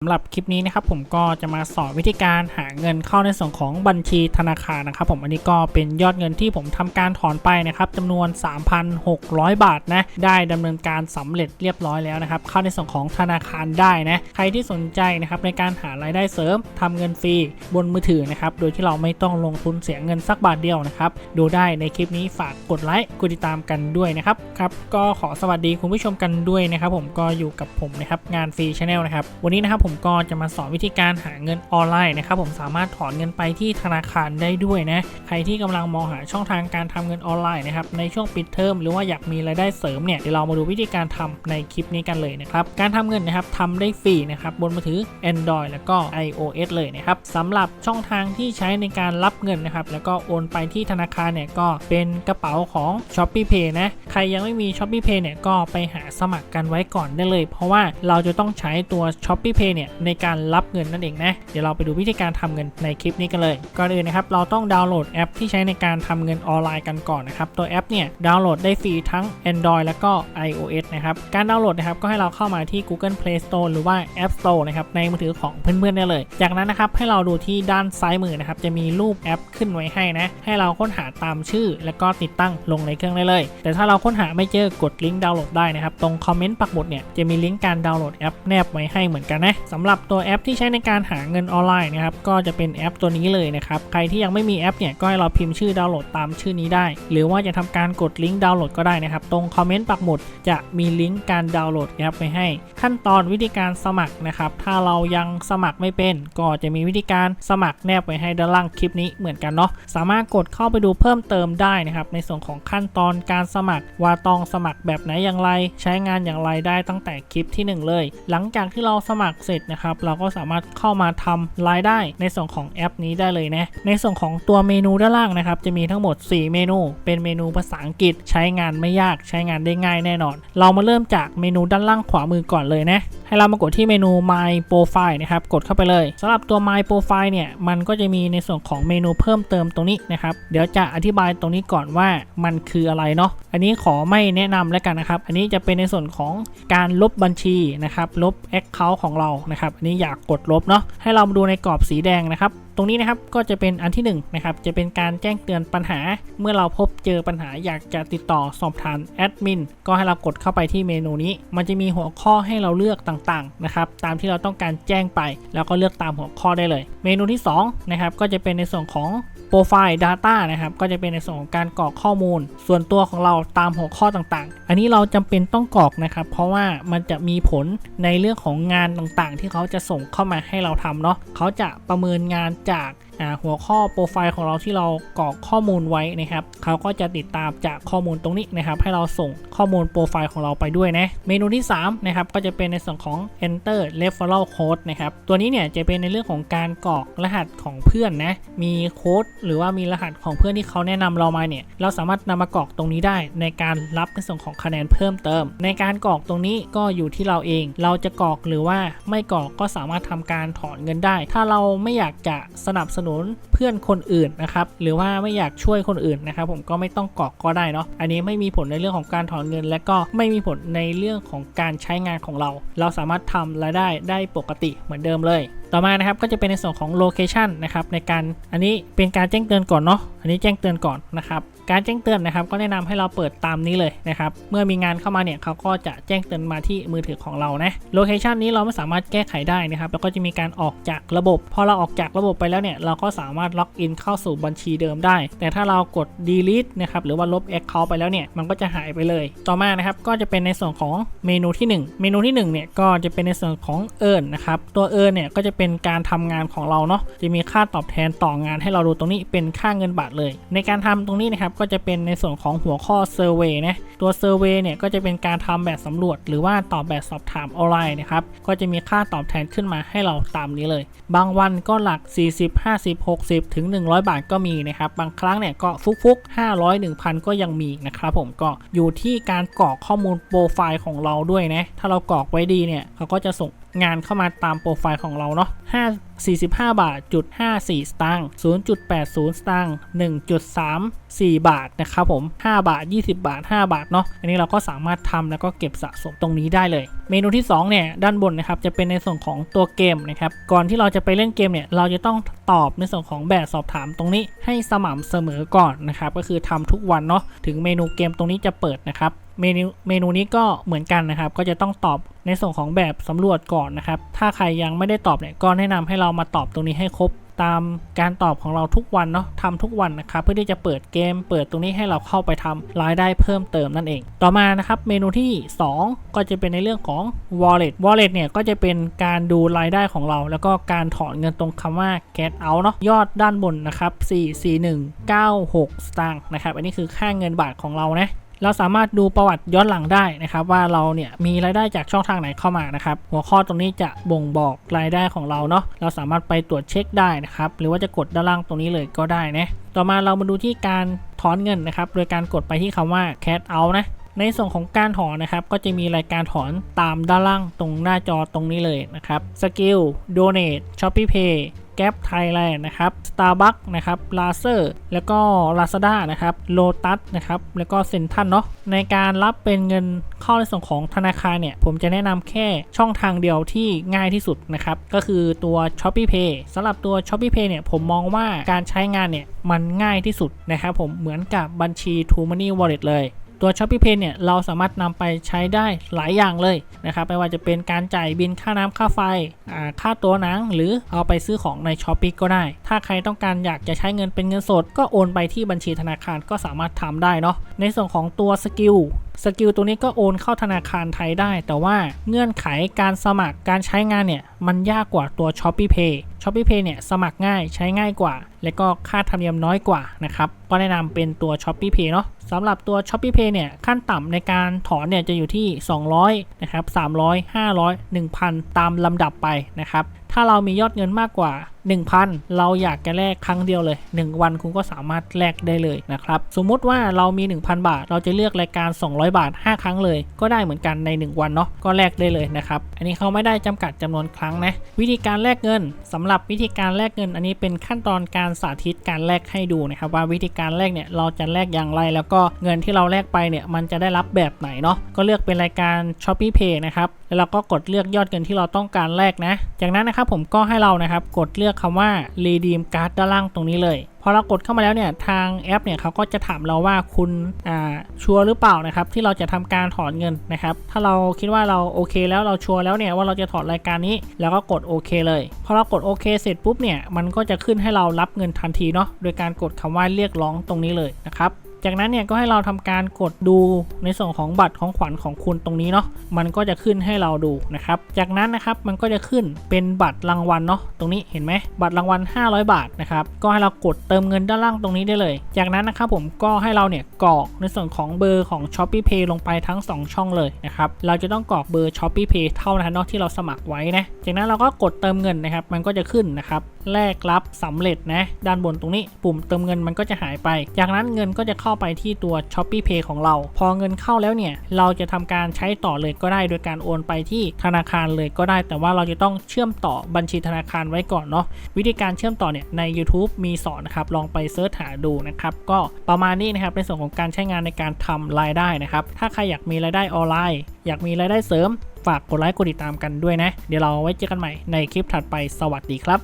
สำหรับคลิปนี้นะครับผมก็จะมาสอนวิธีการหาเงินเข้าในส่วนของบัญชีธนาคารนะครับผมอันนี้ก็เป็นยอดเงินที่ผมทำการถอนไปนะครับจำนวน 3,600 บาทนะได้ดำเนินการสำเร็จเรียบร้อยแล้วนะครับเข้าในส่วนของธนาคารได้นะใครที่สนใจนะครับในการหารายได้เสริมทำเงินฟรีบนมือถือนะครับโดยที่เราไม่ต้องลงทุนเสียเงินสักบาทเดียวนะครับดูได้ในคลิปนี้ฝากกดไลค์กดติดตามกันด้วยนะครับครับก็ขอสวัสดีคุณผู้ชมกันด้วยนะครับผมก็อยู่กับผมนะครับงานฟรีชาแนลนะครับวันนี้นะครับผมก็จะมาสอนวิธีการหาเงินออนไลน์นะครับผมสามารถถอนเงินไปที่ธนาคารได้ด้วยนะใครที่กำลังมองหาช่องทางการทำเงินออนไลน์นะครับในช่วงปิดเทอมหรือว่าอยากมีรายได้เสริมเนี่ยเดี๋ยวเรามาดูวิธีการทำในคลิปนี้กันเลยนะครับการทำเงินนะครับทำได้ฟรีนะครับบนมือถือ Android แล้วก็ iOS เลยนะครับสำหรับช่องทางที่ใช้ในการรับเงินนะครับแล้วก็โอนไปที่ธนาคารเนี่ยก็เป็นกระเป๋าของ s h o p e e Pay นะใครยังไม่มี s h o p e e Pay เนี่ยก็ไปหาสมัครกันไว้ก่อนได้เลย เพราะว่าเราจะต้องใช้ตัว s h o p e e Pay เนี่ยในการรับเงินนั่นเองนะเดี๋ยวเราไปดูวิธีการทำเงินในคลิปนี้กันเลยก่อนอื่นนะครับเราต้องดาวน์โหลดแอปที่ใช้ในการทำเงินออนไลน์กันก่อนนะครับตัวแอปเนี่ยดาวน์โหลดได้ฟรีทั้ง Android แล้วก็ iOS นะครับการดาวน์โหลดนะครับก็ให้เราเข้ามาที่ Google Play Store หรือว่า App Store นะครับในมือถือของเพื่อนๆได้เลย จากนั้นนะครับให้เราดูที่ด้านซ้ายมือนะครับจะมีรูปแอปขึ้นไว้ให้นะให้เราค้นหาตามชื่อ แล้วก็ติดตั้งลงในเครื่องได้เลย แต่ถ้าเราค้นหาไม่เจอกดลิงก์ดาวน์โหลดได้นะครับตรงคอมเมนต์ปักหมุดเนี่ยจะมีลิงก์การดาวน์โหลดแอปแนบไว้ให้เหมือนกันนะสำหรับตัวแอปที่ใช้ในการหาเงินออนไลน์นะครับก็จะเป็นแอปตัวนี้เลยนะครับใครที่ยังไม่มีแอปเนี่ยก็ให้เราพิมพ์ชื่อดาวน์โหลดตามชื่อนี้ได้ หรือว่าจะทำการกดลิงก์ดาวน์โหลดก็ได้นะครับ ตรงคอมเมนต์ปักหมุดจะมีลิงก์การดาวน์โหลดแอปไว้ให้ ขั้นตอนวิธีการสมัครนะครับถ้าเรายังสมัครไม่เป็น ก็จะมีวิธีการสมัครแนบไว้ให้ด้านล่างคลิปนี้เหมือนกันเนาะสามารถกดเข้าไปดูเพิ่มเติมได้นะครับในส่วนของขั้นตอนการสมัคร ว่าต้องสมัครแบบไหนอย่างไร ใช้งานอย่างไรได้ตั้งแต่คลิปที่หนึ่งเลย หลังจากที่เราสมัครเสร็จนะครับเราก็สามารถเข้ามาทำรายได้ในส่วนของแอปนี้ได้เลยนะในส่วนของตัวเมนูด้านล่างนะครับจะมีทั้งหมด 4 เมนู เป็นเมนูภาษาอังกฤษ ใช้งานไม่ยากใช้งานได้ง่ายแน่นอน เรามาเริ่มจากเมนูด้านล่างขวามือก่อนเลยนะ ให้เรามากดที่เมนู My Profile นะครับ กดเข้าไปเลยสำหรับตัว My Profile เนี่ย มันก็จะมีในส่วนของเมนูเพิ่มเติมตรงนี้นะครับ เดี๋ยวจะอธิบายตรงนี้ก่อนว่ามันคืออะไรเนาะ อันนี้ขอไม่แนะนำแล้วกันนะครับ อันนี้จะเป็นในส่วนของการลบบัญชีนะครับ ลบ Account ของเรา นะครับ อันนี้อยากกดลบเนาะ ให้เรามาดูในกรอบสีแดงนะครับ ตรงนี้นะครับก็จะเป็นอันที่1นงนะครับจะเป็นการแจ้งเตือนปัญหา เมื่อเราพบเจอปัญหาอยากจะติดต่อสอบถามแอดมินก็ให้เรากดเข้าไปที่เมนูนี้ มันจะมีหัวข้อให้เราเลือกต่างๆนะครับตามที่เราต้องการแจ้งไป แล้วก็เลือกตามหัวข้อได้เลย เมนูที่2นะครับก็จะเป็นในส่วนของ โปรไฟล์ Data นะครับ ก็จะเป็นในส่วนของการกรอกข้อมูล ส่วนตัวของเราตามหัวข้อต่างๆ อันนี้เราจำเป็นต้องกรอกนะครับ เพราะว่ามันจะมีผลในเรื่องของงานต่างๆ ที่เขาจะส่งเข้ามาให้เราทำเนาะเขาจะประเมินงานจาก หัวข้อโปรไฟล์ของเราที่เรากรอกข้อมูลไว้นะครับเขาก็จะติดตามจากข้อมูลตรงนี้นะครับ ให้เราส่งข้อมูลโปรไฟล์ของเราไปด้วยนะเมนูที่3นะครับก็จะเป็นในส่วนของ enter referral code นะครับตัวนี้เนี่ยจะเป็นในเรื่องของการกรอกรหัสของเพื่อนนะมีโค้ดหรือว่ามีรหัสของเพื่อนที่เขาแนะนำเรามาเนี่ยเราสามารถนำมากรอกตรงนี้ได้ ในการรับในส่วนของคะแนนเพิ่มเติม ในการกรอกตรงนี้ก็อยู่ที่เราเอง เราจะกรอกหรือว่าไม่กรอกก็สามารถทำการถอนเงินได้ ถ้าเราไม่อยากจะสนับสนุนเพื่อนคนอื่นนะครับหรือว่าไม่อยากช่วยคนอื่นนะครับผมก็ไม่ต้องกรอกก็ได้เนาะอันนี้ไม่มีผลในเรื่องของการถอนเงิน และก็ไม่มีผลในเรื่องของการใช้งานของเรา เราสามารถทำรายได้ได้ปกติเหมือนเดิมเลยต่อมานะครับก็จะเป็นในส่วนของโลเคชันนะครับในการอันนี้เป็นการแจ้งเตือนก่อนเนาะอันนี้แจ้งเตือนก่อนนะครับการแจ้งเตือนนะครับก็แนะนำให้เราเปิดตามนี้เลยนะครับเมื่อมีงานเข้ามาเนี่ยเขาก็จะแจ้งเตือนมาที่มือถือของเรานะโลเคชันนี้เราไม่สามารถแก้ไขได้นะครับแล้วก็จะมีการออกจากระบบ พอเราออกจากระบบไปแล้วเนี่ยเราก็สามารถล็อกอินเข้าสู่บัญชีเดิมได้ แต่ถ้าเรากด delete นะครับหรือว่าลบ account ไปแล้วเนี่ยมันก็จะหายไปเลย ต่อมานะครับก็จะเป็นในส่วนของเมนูที่ 1 เมนูที่1เนี่ยก็จะเป็นในส่วนของ earn นะครับตัว earn เนี่ยก็จะเป็นการทำงานของเราเนาะจะมีค่าตอบแทนต่องานให้เราดูตรงนี้เป็นค่าเงินบาทเลย ในการทำตรงนี้นะครับก็จะเป็นในส่วนของหัวข้อ survey นะตัว survey เนี่ยก็จะเป็นการทำแบบสำรวจ หรือว่าตอบแบบสอบถามออนไลน์นะครับก็จะมีค่าตอบแทนขึ้นมาให้เราตามนี้เลย บางวันก็หลัก 40 50 60 ถึง 100 บาทก็มีนะครับบางครั้งเนี่ยก็ฟุกๆ500 1,000 ก็ยังมีนะครับผมก็อยู่ที่การกรอกข้อมูลโปรไฟล์ของเราด้วยนะถ้าเรากรอกไว้ดีเนี่ยเขาก็จะส่ง งานเข้ามาตามโปรไฟล์ของเราเนาะ5 45 บาทจุด54 สตางค์0.80 สตางค์1.34 บาทนะครับผม 5 บาท 20 บาท 5 บาทเนาะอันนี้เราก็สามารถทำแล้วก็เก็บสะสมตรงนี้ได้เลย เมนูที่ 2 เนี่ย ด้านบนนะครับจะเป็นในส่วนของตัวเกมนะครับ ก่อนที่เราจะไปเล่นเกมเนี่ย เราจะต้องตอบในส่วนของแบบสอบถามตรงนี้ให้สม่ำเสมอก่อนนะครับ ก็คือทำทุกวันเนาะถึงเมนูเกมตรงนี้จะเปิดนะครับเมนูเมนูนี้ก็เหมือนกันนะครับ ก็จะต้องตอบในส่วนของแบบสำรวจก่อนนะครับ ถ้าใครยังไม่ได้ตอบเนี่ยก็แนะนำให้เรามาตอบตรงนี้ให้ครบตามการตอบของเราทุกวันเนาะทำทุกวันนะครับเพื่อที่จะเปิดเกม เปิดตรงนี้ให้เราเข้าไปทำรายได้เพิ่มเติมนั่นเอง ต่อมานะครับเมนูที่ 2 ก็จะเป็นในเรื่องของ wallet wallet เนี่ยก็จะเป็นการดูรายได้ของเรา แล้วก็การถอนเงินตรงคำว่า get out เนาะยอดด้านบนนะครับ44196สตางค์นะครับอันนี้คือค่าเงินบาทของเรานะ เราสามารถดูประวัติย้อนหลังได้นะครับ ว่าเราเนี่ยมีรายได้จากช่องทางไหนเข้ามานะครับ หัวข้อตรงนี้จะบ่งบอกรายได้ของเราเนาะเราสามารถไปตรวจเช็คได้นะครับ หรือว่าจะกดด้านล่างตรงนี้เลยก็ได้นะต่อมาเรามาดูที่การถอนเงินนะครับ โดยการกดไปที่คำว่า cash out นะ ในส่วนของการถอนนะครับ ก็จะมีรายการถอนตามด้านล่างตรงหน้าจอตรงนี้เลยนะครับสกิล donate shopee pay แก๊ปไทยแลนด์นะครับ Starbucks นะครับลาเซอร์แล้วก็ Lazada นะครับ Lotus นะครับ แล้วก็เซ็นทันเนาะ ในการรับเป็นเงินเข้าในส่วนของธนาคารเนี่ย ผมจะแนะนำแค่ช่องทางเดียวที่ง่ายที่สุดนะครับ ก็คือตัว Shopee Pay สำหรับตัว Shopee Pay เนี่ย ผมมองว่าการใช้งานเนี่ย มันง่ายที่สุดนะครับผม เหมือนกับบัญชี True Money Wallet เลย ตัว Shopee Pay เนี่ยเราสามารถนำไปใช้ได้หลายอย่างเลยนะครับไม่ว่าจะเป็นการจ่ายบินค่าน้ำค่าไฟค่าตัวหนัง หรือเอาไปซื้อของใน Shopee ก็ได้ ถ้าใครต้องการอยากจะใช้เงินเป็นเงินสด ก็โอนไปที่บัญชีธนาคารก็สามารถทำได้เนาะในส่วนของตัวสกิล สกิลตัวนี้ก็โอนเข้าธนาคารไทยได้ แต่ว่าเงื่อนไขการสมัครการใช้งานเนี่ย มันยากกว่าตัว Shopee Pay Shopee Pay เนี่ย สมัครง่ายใช้ง่ายกว่า และก็ค่าธรรมเนียมน้อยกว่านะครับ ก็แนะนำเป็นตัว Shopee Pay เนาะสำหรับตัว Shopee Pay เนี่ย ขั้นต่ำในการถอนเนี่ย จะอยู่ที่ 200 นะครับ 300 500 1,000 ตามลำดับไปนะครับ ถ้าเรามียอดเงินมากกว่า 1,000 เราอยากจะแลกครั้งเดียวเลย 1 วันคุณก็สามารถแลกได้เลยนะครับสมมุติว่าเรามี 1,000 บาท เราจะเลือกรายการ 200 บาท 5 ครั้งเลย ก็ได้เหมือนกันใน 1 วันเนาะก็แลกได้เลยนะครับอันนี้เขาไม่ได้จำกัดจำนวนครั้งนะวิธีการแลกเงินสำหรับวิธีการแลกเงิน อันนี้เป็นขั้นตอนการสาธิตการแลกให้ดูนะครับว่าวิธีการแลกเนี่ยเราจะแลกอย่างไร แล้วก็เงินที่เราแลกไปเนี่ยมันจะได้รับแบบไหนเนาะก็เลือกเป็นรายการ Shopee Pay นะครับแล้วเราก็กดเลือกยอดเงินที่เราต้องการแลกนะ จากนั้นนะครับผมก็ให้เรานะครับกดเลือกคำว่า redeem card ด้านล่างตรงนี้เลยพอเรากดเข้ามาแล้วเนี่ยทางแอปเนี่ยเขาก็จะถามเราว่าคุณอ่าชัวร์หรือเปล่านะครับที่เราจะทำการถอนเงินนะครับถ้าเราคิดว่าเราโอเคแล้วเราชัวร์แล้วเนี่ยว่าเราจะถอนรายการนี้แล้วก็กดโอเคเลยพอเรากดโอเคเสร็จปุ๊บเนี่ยมันก็จะขึ้นให้เรารับเงินทันทีเนาะโดยการกดคำว่าเรียกร้องตรงนี้เลยนะครับ จากนั้นเนี่ยก็ให้เราทำการกดดูในส่วนของบัตรของขวัญของคุณตรงนี้เนาะมันก็จะขึ้นให้เราดูนะครับ จากนั้นนะครับมันก็จะขึ้นเป็นบัตรรางวัลเนาะตรงนี้เห็นไหมบัตรรางวัล 500 บาทนะครับก็ให้เรากดเติมเงินด้านล่างตรงนี้ได้เลย จากนั้นนะครับผมก็ให้เราเนี่ยกรอกในส่วนของเบอร์ของ Shopee Pay ลงไปทั้ง 2 ช่องเลยนะครับเราจะต้องกรอกเบอร์ Shopee Pay เท่านั้นเนาะที่เราสมัครไว้นะจากนั้นเราก็กดเติมเงินนะครับ มันก็จะขึ้นนะครับแลกรับสำเร็จนะด้านบนตรงนี้ปุ่มเติมเงินมันก็จะหายไป จากนั้นเงินก็จะเข้าข้าไปที่ตัว Shopee Pay ของเรา พอเงินเข้าแล้วเนี่ย เราจะทำการใช้ต่อเลยก็ได้โดยการโอนไปที่ธนาคารเลยก็ได้ แต่ว่าเราจะต้องเชื่อมต่อบัญชีธนาคารไว้ก่อนเนาะวิธีการเชื่อมต่อเนี่ยใน YouTube มีสอนนะครับลองไปเสิร์ชหาดูนะครับก็ประมาณนี้นะครับในส่วนของการใช้งานในการทำรายได้นะครับถ้าใครอยากมีรายได้ออนไลน์ อยากมีรายได้เสริม ฝากกดไลค์กดติดตามกันด้วยนะ เดี๋ยวเราไว้เจอกันใหม่ในคลิปถัดไปสวัสดีครับ